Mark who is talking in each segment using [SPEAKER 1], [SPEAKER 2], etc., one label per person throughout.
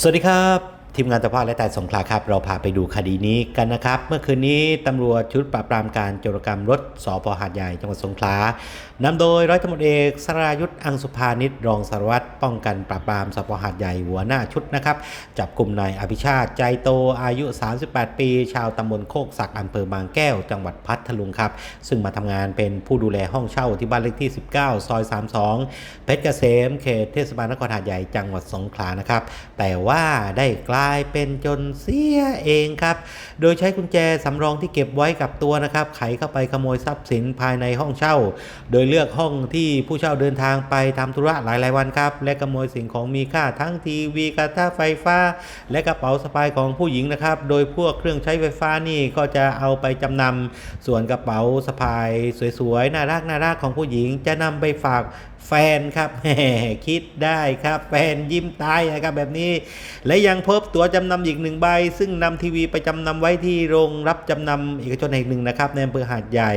[SPEAKER 1] สวัสดีครับ ทีมงานตะภาพและแต่สงขลาครับ เราพาไปดูคดีนี้กันนะครับ เมื่อคืนนี้ตำรวจชุดปราบปรามการโจรกรรมรถสพหาดใหญ่จังหวัดสงขลานำโดยร้อยตำรวจเอกสรายุทธ์อังสุภานิชรองสารวัตรป้องกันปราบปรามสพหาดใหญ่หัวหน้าชุดนะครับ จับกลุ่มนายอภิชาติใจโตอายุ 38 ปี ชาวตำบลโคกศักอำเภอบางแก้ว จังหวัดพัทลุงครับ ซึ่งมาทำงานเป็นผู้ดูแลห้องเช่าที่บ้านเลขที่ 19 ซอย 32 เพชรเกษมเขตเทศบาลนครหาดใหญ่จังหวัดสงขลานะครับแต่ว่าได้กล้าายเป็นจนเสียเองครับ โดยใช้กุญแจสำรองที่เก็บไว้กับตัวนะครับ ไขเข้าไปขโมยทรัพย์สินภายในห้องเช่า โดยเลือกห้องที่ผู้เช่าเดินทางไปทำธุระหลายๆวันครับ และขโมยสิ่งของมีค่าทั้งทีวีกระทะไฟฟ้า และกระเป๋าสะพายของผู้หญิงนะครับ โดยพวกเครื่องใช้ไฟฟ้านี่ก็จะเอาไปจำนำส่วนกระเป๋าสะพาย สวยๆน่ารักน่ารักของผู้หญิงจะนำไปฝากแฟนครับแหมคิดได้ครับ แฟนยิ้มตายนะครับแบบนี้ และยังพบตั๋วจำนำอีกหนึ่งใบ ซึ่งนำทีวีไปจำนำไว้ที่โรงรับจำนำเอกชนแห่งหนึ่งนะครับในอำเภอหาดใหญ่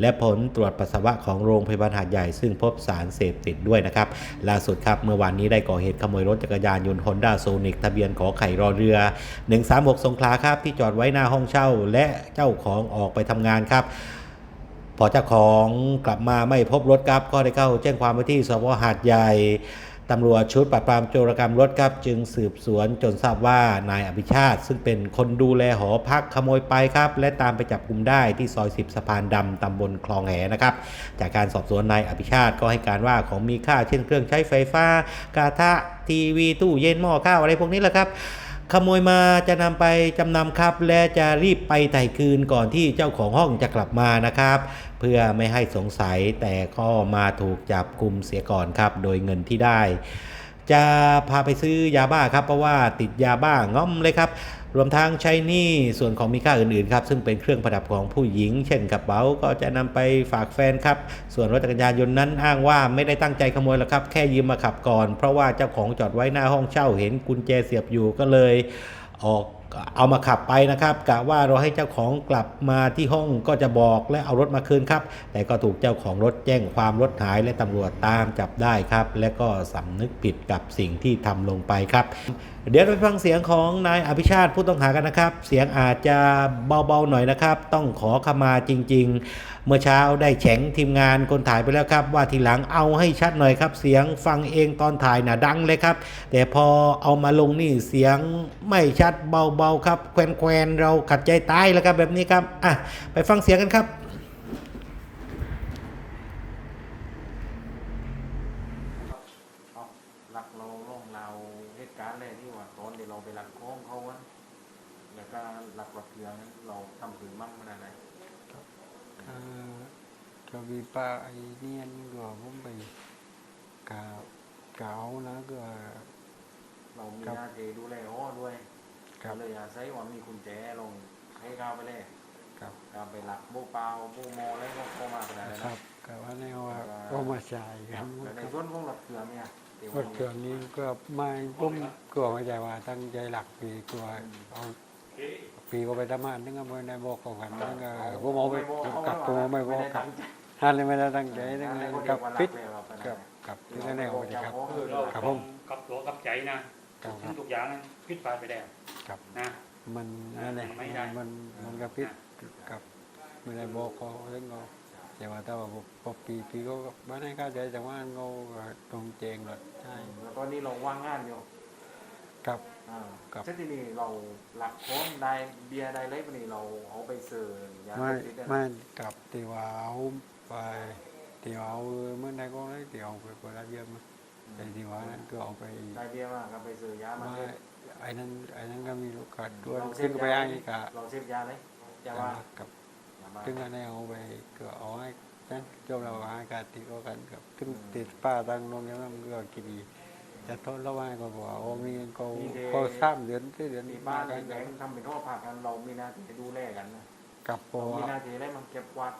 [SPEAKER 1] และผลตรวจปัสสาวะของโรงพยาบาลหาดใหญ่ ซึ่งพบสารเสพติดด้วยนะครับล่าสุดครับเมื่อวานนี้ได้ก่อเหตุขโมยรถจักรยานยนต์ฮอนด้าโซนิกทะเบียนขอไข่รอเรือ 136 สงขลาครับที่จอดไว้หน้าห้องเช่า และเจ้าของออกไปทำงานครับพอเจ้าของกลับมาไม่พบรถครับก็ได้เข้าแจ้งความไว้ที่สพหาดใหญ่ ตำรวจชุดปราบปรามโจรกรรมรถครับจึงสืบสวนจนทราบว่านายอภิชาติ ซึ่งเป็นคนดูแลหอพักขโมยไปครับ และตามไปจับกลุ่มได้ที่ซอย 10สะพานดำตำบลคลองแหนะครับจากการสอบสวนนายอภิชาติก็ให้การว่าของมีค่าเช่นเครื่องใช้ไฟฟ้ากาทะทีวีตู้เย็นหม้อข้าวอะไรพวกนี้แหละครับ ขโมยมาจะนำไปจำนำครับ และจะรีบไปไถ่คืนก่อนที่เจ้าของห้องจะกลับมานะครับ เพื่อไม่ให้สงสัยแต่ก็มาถูกจับกลุ่มเสียก่อนครับ โดยเงินที่ได้ จะพาไปซื้อยาบ้าครับเพราะว่าติดยาบ้าง่อมเลยครับ รวมทั้งใช้หนี้ส่วนของมีค่าอื่นๆครับซึ่งเป็นเครื่องประดับของผู้หญิง เช่นกระเป๋าก็จะนำไปฝากแฟนครับ ส่วนรถจักรยานยนต์นั้นอ้างว่าไม่ได้ตั้งใจขโมยหรอกครับ แค่ยืมมาขับก่อน เพราะว่าเจ้าของจอดไว้หน้าห้องเช่าเห็นกุญแจเสียบอยู่ก็เลยออก เอามาขับไปนะครับกะว่าเราให้เจ้าของกลับมาที่ห้องก็จะบอกและเอารถมาคืนครับ แต่ก็ถูกเจ้าของรถแจ้งความรถหายและตำรวจตามจับได้ครับ และก็สำนึกผิดกับสิ่งที่ทำลงไปครับ เดี๋ยวเราไปฟังเสียงของนายอภิชาติผู้ต้องหากันนะครับ เสียงอาจจะเบาๆหน่อยนะครับ ต้องขอขมาจริง ๆ เมื่อเช้าได้แฉงทีมงานคนถ่ายไปแล้วครับ ว่าทีหลังเอาให้ชัดหน่อยครับ เสียงฟังเองตอนถ่ายน่ะดังเลยครับ แต่พอเอามาลงนี่เสียงไม่ชัดเบาๆครับแควนๆเราขัดใจตายแล้วครับแบบนี้ครับอะไปฟังเสียงกันครับ
[SPEAKER 2] เอาหลักเราล่องเราเหตุการณ์เลยที่ว่าตอนที่เราไปหลักโค้งเขาอะแล้วก็หลักหลักเรืองนั้นเราทำถึงมั่งขนาดไหน
[SPEAKER 3] เอ่อก็มีป้าไอ้เนียนก็ผมไปกาเกานะก็
[SPEAKER 2] เรามี
[SPEAKER 3] ครับ
[SPEAKER 2] หน้าที่ดูแลอ้อด้วย
[SPEAKER 3] ครับ
[SPEAKER 2] ก็ เลยอาศัยว่ามีกุญแจลงให้ก้าวไปเลย
[SPEAKER 3] ครับ
[SPEAKER 2] ก้าวไปหลักโบเปล่าโบโมแล้วก็เข้ามาขนาดนั้น
[SPEAKER 3] ครั
[SPEAKER 2] นะ
[SPEAKER 3] บก็ว่าแนวว่าก็มาใช้ครับ
[SPEAKER 2] แล้วใน
[SPEAKER 3] ครับ
[SPEAKER 2] ส่วนของหลักเรืองเนี่ยที่
[SPEAKER 3] รถเครื่องนี้ก็ไม่ผมก็ไม่ใจว่าตั้งใจหลักปีกลัวเอาปีก็ไปทำงานนึกว่าไม่ได้บอกของกันนึกว่าผมเอาไปกับผมเอาไม่บอก
[SPEAKER 2] ด้
[SPEAKER 3] กับ
[SPEAKER 2] ตั้งใจ
[SPEAKER 3] ท่านเลยไม่ได้ตั้งใจนึก
[SPEAKER 2] นั่น
[SPEAKER 3] ว่า
[SPEAKER 2] แหละ
[SPEAKER 3] กับ
[SPEAKER 2] เขา
[SPEAKER 3] ปิ
[SPEAKER 2] เรีย
[SPEAKER 3] ด
[SPEAKER 2] กว่าหลักเลย
[SPEAKER 3] กับกับที่แน่ๆเลยครับ
[SPEAKER 4] คือเรา
[SPEAKER 3] ครับผม
[SPEAKER 4] กับตัวกับใจนะ ครับทุกอย่างพิดไปไปแล้ว
[SPEAKER 3] ครับ
[SPEAKER 4] นะ
[SPEAKER 3] มันนั่นแหละ
[SPEAKER 4] ไม่ได้
[SPEAKER 3] มันมันก็พิษกับไม่ได้บอกเขาเรื่องเขาแต่ว่าถ้าว่าพอปีปีก็บ้านให้เข้าใจแต่ว่าเขาก็ตรงเจงหรอกใช่
[SPEAKER 2] แล้วตอนนี้เราว่างงานอยู่
[SPEAKER 3] กับ
[SPEAKER 2] อ่า
[SPEAKER 3] ครับ
[SPEAKER 2] เช่นที่นี่เราหลักโค้งได้เบียร์ได้เลยปะนี่เราเอาไปเสิร์ฟยา
[SPEAKER 3] ไม่
[SPEAKER 2] เสพติดได้นะ
[SPEAKER 3] ไม่กับตีว่าเอาไปตีว่าเอาเมื่อใดก็ได้ตีเอาไปเปิดร้านเยี่ยมมา แต่ตีว่านั้นก็เอาไป
[SPEAKER 2] ได้เบียร์มาก็ไปเสิร์ฟยามา
[SPEAKER 3] ไม่
[SPEAKER 2] เลย
[SPEAKER 3] ไอ้นั้นไอ้นั้นก็มีลูกค้าด้วย
[SPEAKER 2] เราเส
[SPEAKER 3] ซึ่
[SPEAKER 2] พ
[SPEAKER 3] งก็ไป
[SPEAKER 2] ยา
[SPEAKER 3] อ้าง
[SPEAKER 2] ไหม
[SPEAKER 3] อีกอะ
[SPEAKER 2] เราเสพยาเลยยาว่า
[SPEAKER 3] กับ
[SPEAKER 2] ยาบ้า
[SPEAKER 3] ซึ่งอันนี้เอาไปก็เอาให้นั่นเจ้าเราให้การติดก็กันกับซึ่งติดป้าตั้งนงยังมันก็กินดีจะโทษแล้วว่าก็บอกว่าโอ้มีก็ก็สามเดือนสี่เดือน
[SPEAKER 2] ที่
[SPEAKER 3] มา
[SPEAKER 2] บ้าน
[SPEAKER 3] กัน
[SPEAKER 2] ที่แบงค์ทำเป็นท่อผักกันเรามีหน้าที่ดูแลกันนะ
[SPEAKER 3] กับพ
[SPEAKER 2] เรา
[SPEAKER 3] อ
[SPEAKER 2] มีหน้าที่อะไรมันเก็บกวาด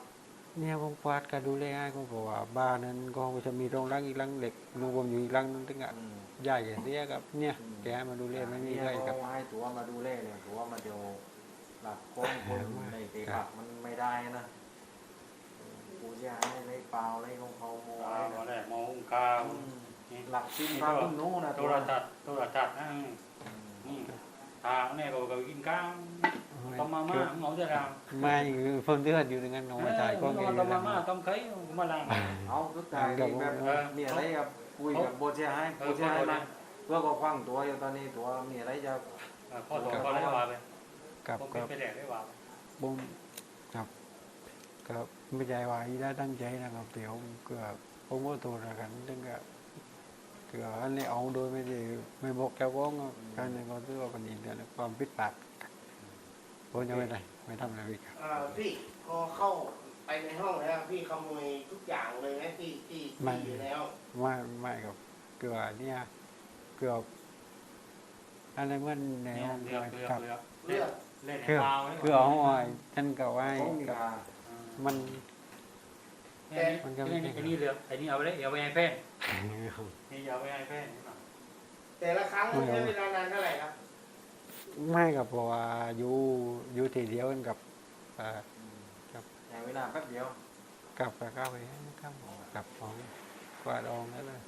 [SPEAKER 3] เนี่ยผมกวาดก็ดูแลให้ก็บอกว่าบ้านนั้นก็จะมีโรงรังอีกรังเหล็กนูผมอยู่อีกรังนึงตึงอะ
[SPEAKER 2] อืม
[SPEAKER 3] ใหญ่เสียครับ เนี่ยแกให้มาดูแลไม่มี
[SPEAKER 2] เนี่ย
[SPEAKER 3] ใครครับ
[SPEAKER 2] เขาให้ตัวมาดูแลเนี่ยตัวมาเดียวหลักโค้งคน
[SPEAKER 3] ครับ
[SPEAKER 2] ในเตะผักมันไม่ได้นะกูจะให้ในเปล่าอะไรของเขาโม
[SPEAKER 4] อ่า
[SPEAKER 2] อะไร
[SPEAKER 4] วัน
[SPEAKER 2] นะ
[SPEAKER 4] แรกมองข้าว
[SPEAKER 2] หลักสิ้นฟ้าพุ่งนู้นนะ
[SPEAKER 4] โท
[SPEAKER 2] ตัว
[SPEAKER 4] รทัศน์โทรทัศน์นั่ง
[SPEAKER 2] อืม
[SPEAKER 4] ทางเนี่ยก็ก็กินข้าวต้มมาม่าเอาจะทำ
[SPEAKER 3] ไม่คือเพิ่มเดือดอยู่ในนั้นน้องมาจ่ายก็
[SPEAKER 4] ต้
[SPEAKER 3] เงิน
[SPEAKER 4] มมาม่าต้มไข่มาล้าง
[SPEAKER 2] เอาสุดท้ายนี่แบบ
[SPEAKER 4] เออ
[SPEAKER 2] มีอะไรกับคุยกับโบเชียให้
[SPEAKER 4] เอ
[SPEAKER 2] โบ
[SPEAKER 4] อ
[SPEAKER 2] เชียให้
[SPEAKER 4] ขอโทษ
[SPEAKER 2] มา
[SPEAKER 4] นะ
[SPEAKER 2] เพื่อก็คว้างตัวอยู่ตอนนี้ตัวมีอะไรจะ
[SPEAKER 4] ข้อต่อข้อได้ว่าไป
[SPEAKER 3] กับ
[SPEAKER 4] ผม
[SPEAKER 3] กับ
[SPEAKER 4] เป็นแดดได้ว่าไป
[SPEAKER 3] บุ้มกับกับไม่ใจว่าอีได้ตั้งใจนะครับเดี๋ยวเกือบผมว่าตัวละกันถึงกับ เกือบอันนี้เอาโดยไม่ได้ไม่บอกแกว่าการในก็ถือว่าเป็นอินเดียความปิดปากผมจะไม่ได้ไม่ทำอะไรอีกครับ
[SPEAKER 5] อ่าพี่พอเข้าไปในห้องแล้วพี่ขโมยทุกอย่างเลยไหมที่ที่ที่อยู่ในห้อง
[SPEAKER 3] ไม่ไม่ครับเกือบเนี่ยเกือบอะไรเมื่อใน
[SPEAKER 4] เนี่ย
[SPEAKER 3] ห้อง
[SPEAKER 4] เลือกเลือก
[SPEAKER 3] ครับ
[SPEAKER 4] เลือก
[SPEAKER 5] เลือก
[SPEAKER 4] เล่นใน
[SPEAKER 3] เกือบ
[SPEAKER 4] เปล่า
[SPEAKER 3] เกือบเอาอ้อยฉันก็ว่า
[SPEAKER 2] ของมี
[SPEAKER 3] กับ
[SPEAKER 2] กา
[SPEAKER 3] มัน
[SPEAKER 4] แต่ไอ้นี่เลือกไอ้นี่เอาไปเลยเอาไปไอ้แป้น นี่เอาไปไอ้แป้น
[SPEAKER 5] แต่ละครั้งมันใช้เวลานานเท่าไหร่ครับ
[SPEAKER 3] ไม่กับเพราะว่าอยู่อยู่ทีเดียวกันกับเอ่อ
[SPEAKER 2] แต่เวลาแป๊บเดียว
[SPEAKER 3] กับกับข้าวไปกับกับของกวาดองนั่นเลย